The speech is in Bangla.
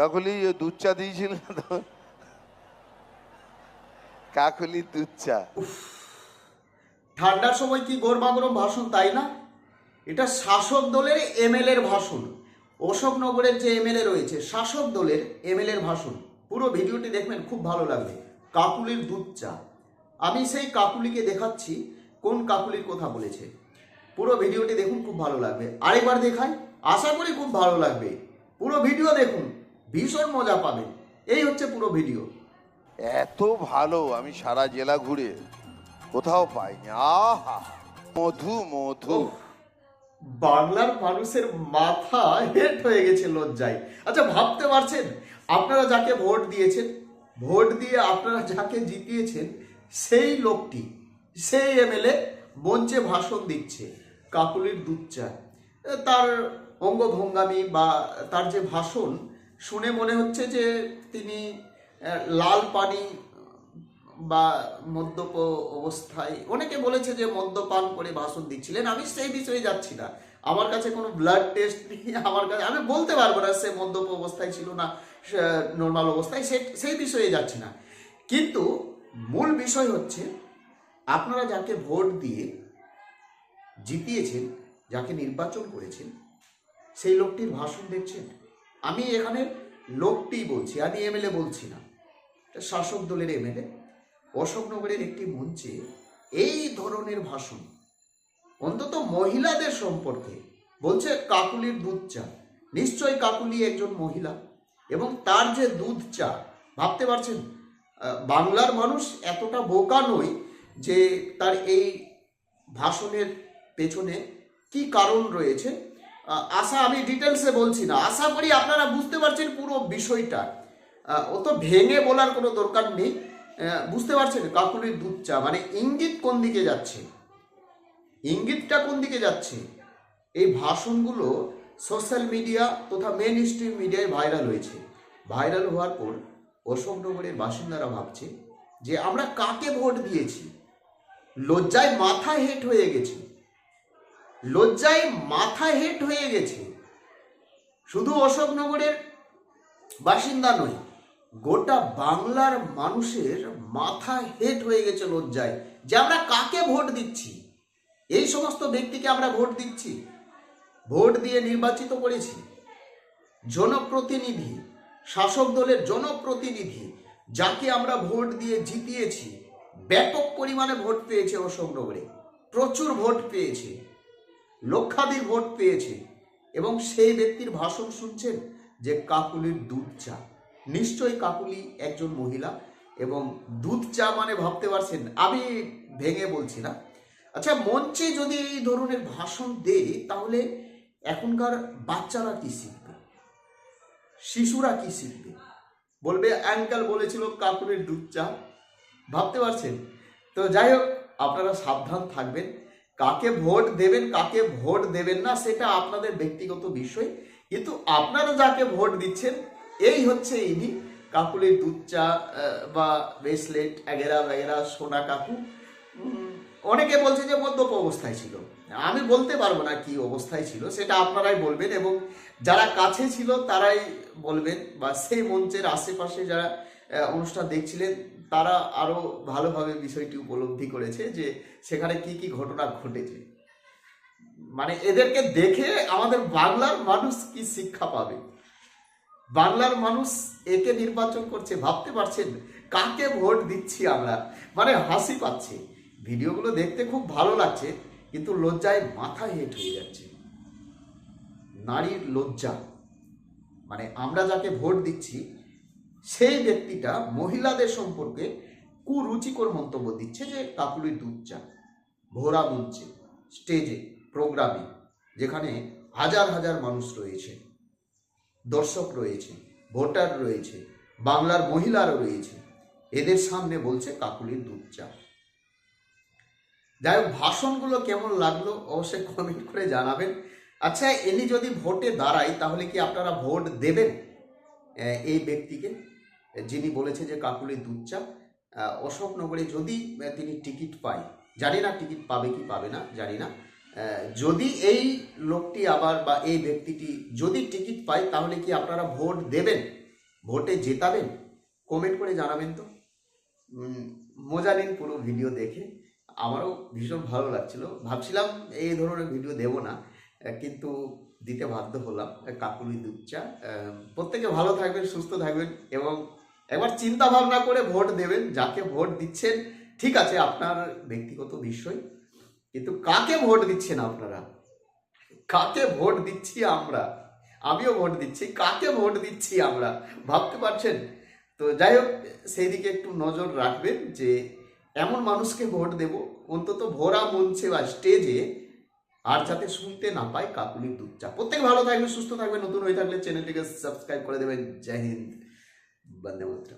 কাকুলি ওই দুধ চা দিয়েছিল তো? কাকুলি ঠান্ডার সময় কি গরমা গরম ভাষণ তাই না? এটা শাসক দলের এমএলএ এর ভাষণ অশোকনগরের যে এমএলএ রয়েছে, শাসক দলের এমএলএ এর ভাষণ পুরো ভিডিওটি দেখবেন, খুব ভালো লাগবে। কাকুলির দুধ চা আমি সেই কাকুলিকে দেখাচ্ছি, কোন কাকুলির কথা বলেছে। পুরো ভিডিওটি দেখুন, খুব ভালো লাগবে। আরেকবার দেখাই, আশা করি খুব ভালো লাগবে। পুরো ভিডিও দেখুন। ভীষণ মজা পাবে। এই হচ্ছে পুরো ভিডিও। এত ভালো আমি সারা জেলা ঘুরে কোথাও পাইনি। আহা মধু মধু। বাংলার মানুষের মাথা হেট হয়ে গেছে লজ্জায়। আচ্ছা ভাবতে পারছেন? আপনারা যাকে ভোট দিয়েছেন ভোট দিয়ে আপনারা যাকে জিতিয়েছেন সেই লোকটি সেই এমএলএ মঞ্চে ভাষণ দিচ্ছে কাকুলির দুধ চা। তার অঙ্গভঙ্গামি বা তার যে ভাষণ শুনে মনে হচ্ছে যে তিনি লাল পানি বা মদ্যপ অবস্থায়, অনেকে বলেছে যে মদ্যপান করে ভাষণ দিচ্ছিলেন। আমি সেই বিষয়ে যাচ্ছি না। আমার কাছে কোনো ব্লাড টেস্ট নেই, আমার কাছে, আমি বলতে পারব না সে মদ্যপ অবস্থায় ছিল না নর্মাল অবস্থায়, সে, সেই বিষয়ে যাচ্ছি না। কিন্তু মূল বিষয় হচ্ছে, আপনারা যাকে ভোট দিয়ে জিতিয়েছেন, যাকে নির্বাচন করেছেন, সেই লোকটির ভাষণ দেখছেন? আমি এখানে লোকটি বলছি, আমি এমএলএ বলছি না। শাসক দলের এমএলএ। অশোকনগরের একটি মঞ্চে এই ধরনের ভাষণ, অন্তত মহিলাদের সম্পর্কে, বলছে কাকুলির দুধ চা। নিশ্চয় কাকুলি একজন মহিলা এবং তার যে দুধ চা, ভাবতে পারছেন? বাংলার মানুষ এতটা বোকা নয় যে তার এই ভাষণের পেছনে কি কারণ রয়েছে? আশা আমি ডিটেলসে বলছি না। আশা করি আপনারা বুঝতে পারছেন পুরো বিষয়টা। অত ভেঙে বলার কোনো দরকার নেই। বুঝতে পারছেন? কাকুলির দুধ চা মানে ইঙ্গিত কোন দিকে যাচ্ছে? ইঙ্গিতটা কোন দিকে যাচ্ছে? এই ভাষণগুলো সোশ্যাল মিডিয়া তথা মেন স্ট্রিম মিডিয়ায় ভাইরাল হয়েছে। ভাইরাল হওয়ার পর অশোকনগরের বাসিন্দারা ভাবছে যে আমরা কাকে ভোট দিয়েছি? লজ্জায় মাথা হেট হয়ে গেছে। লজ্জায় মাথা হেট হয়ে গেছে। শুধু অশোকনগরের বাসিন্দা নয়, গোটা বাংলার মানুষের মাথা হেট হয়ে গেছে লজ্জায়। যে আমরা কাকে ভোট দিচ্ছি? এই সমস্ত ব্যক্তিকে আমরা ভোট দিচ্ছি? ভোট দিয়ে নির্বাচিত করেছি। জনপ্রতিনিধি, শাসক দলের জনপ্রতিনিধি, যাকে আমরা ভোট দিয়ে জিতিয়েছি, ব্যাপক পরিমাণে ভোট পেয়েছে অশোকনগরে। প্রচুর ভোট পেয়েছে। লক্ষাধিক ভোট পেয়েছে এবং সেই ব্যক্তির ভাষণ শুনছেন যে কাকুলির দুধ চা। নিশ্চয়ই কাকুলি একজন মহিলা এবং দুধ চা মানে ভাবতে পারছেন, আমি ভেঙে বলছি না। আচ্ছা মঞ্চে যদি এই ধরনের ভাষণ দেয়, তাহলে এখনকার বাচ্চারা কি শিখবে? শিশুরা কি শিখবে? বলবে অ্যাঙ্কাল বলেছিল কাকুরের দুধ চা। ভাবতে পারছেন? তো যাই হোক, আপনারা সাবধান থাকবেন। কাকে ভোট দেবেন, কাকে ভোট দেবেন না, সেটা আপনাদের ব্যক্তিগত বিষয়। কিন্তু আপনারা যাকে ভোট দিচ্ছেন, এই হচ্ছে ইনি, কাকুলের দুধ চা বা ব্রেসলেট, এগেরা, বেগেরা, সোনা কাকু। অনেকে বলছে যে মদ্যপ অবস্থায় ছিল। আমি বলতে পারব না কি অবস্থায় ছিল, সেটা আপনারাই বলবেন এবং যারা কাছে ছিল তারাই বলবেন, বা সেই মঞ্চের আশেপাশে যারা অনুষ্ঠান দেখছিলেন, তারা আরও ভালোভাবে বিষয়টি উপলব্ধি করেছে যে সেখানে কি কি ঘটনা ঘটেছে। মানে এদেরকে দেখে আমাদের বাংলার মানুষ কি শিক্ষা পাবে? বাংলার মানুষ একে নির্বাচন করছে, ভাবতে পারছেন কাকে ভোট দিচ্ছি আমরা? মানে হাসি পাচ্ছে। ভিডিওগুলো দেখতে খুব ভালো লাগছে, কিন্তু লজ্জায় মাথা হেট হয়ে যাচ্ছে। নারীর লজ্জা। মানে আমরা যাকে ভোট দিচ্ছি সেই ব্যক্তিটা মহিলাদের সম্পর্কে কুরুচিকর মন্তব্য দিচ্ছে যে কাকুলির দুধ চা ভোরা মঞ্চে স্টেজে, প্রোগ্রামে, যেখানে হাজার হাজার মানুষ রয়েছে, দর্শক রয়েছে, ভোটার রয়েছে, বাংলার মহিলারা রয়েছে, এদের সামনে বলছে কাকুলির দুধ চা যাই হোক, ভাষণগুলো কেমন লাগল অবশ্যই কমেন্ট করে জানাবেন। আচ্ছা এনি যদি ভোটে দাঁড়ায়, তাহলে কি আপনারা ভোট দেবেন এই ব্যক্তিকে? যিনি বলেছে যে কাকুলি দুধ চা অশোকনগরে যদি তিনি টিকিট পায় জানি না টিকিট পাবে কি পাবে না জানি না যদি এই লোকটি আবার বা এই ব্যক্তিটি যদি টিকিট পায় তাহলে কি আপনারা ভোট দেবেন? ভোটে জেতাবেন? কমেন্ট করে জানাবেন তো। মজা নিন পুরো ভিডিও দেখে। আমারও ভীষণ ভালো লাগছিল। ভাবছিলাম এই ধরনের ভিডিও দেব না কিন্তু দিতে বাধ্য হলাম কাকুলি দুধচা আহ, প্রত্যেকে ভালো থাকবেন সুস্থ থাকবেন এবং একবার চিন্তা ভাবনা করে ভোট দেবেন, যাকে ভোট দিচ্ছেন, ঠিক আছে, আপনার ব্যক্তিগত বিষয়, কিন্তু কাকে ভোট দিচ্ছেন আপনারা? কাকে ভোট দিচ্ছি আমরা? আমিও ভোট দিচ্ছি, কাকে ভোট দিচ্ছি আমরা? ভাবতে পারছেন? তো যাই হোক সেই দিকে একটু নজর রাখবেন যে এমন মানুষকে ভোট দেব, অন্তত ভোরা মঞ্চে বা স্টেজে আর যাতে শুনতে না পায় কাকুলির দুধ চা। প্রত্যেক ভালো থাকবে সুস্থ থাকবে নতুন হয়ে থাকলে চ্যানেলটিকে সাবস্ক্রাইব করে দেবেন। জয় হিন্দ। ಬಂದೆ ಮಾತ್ರ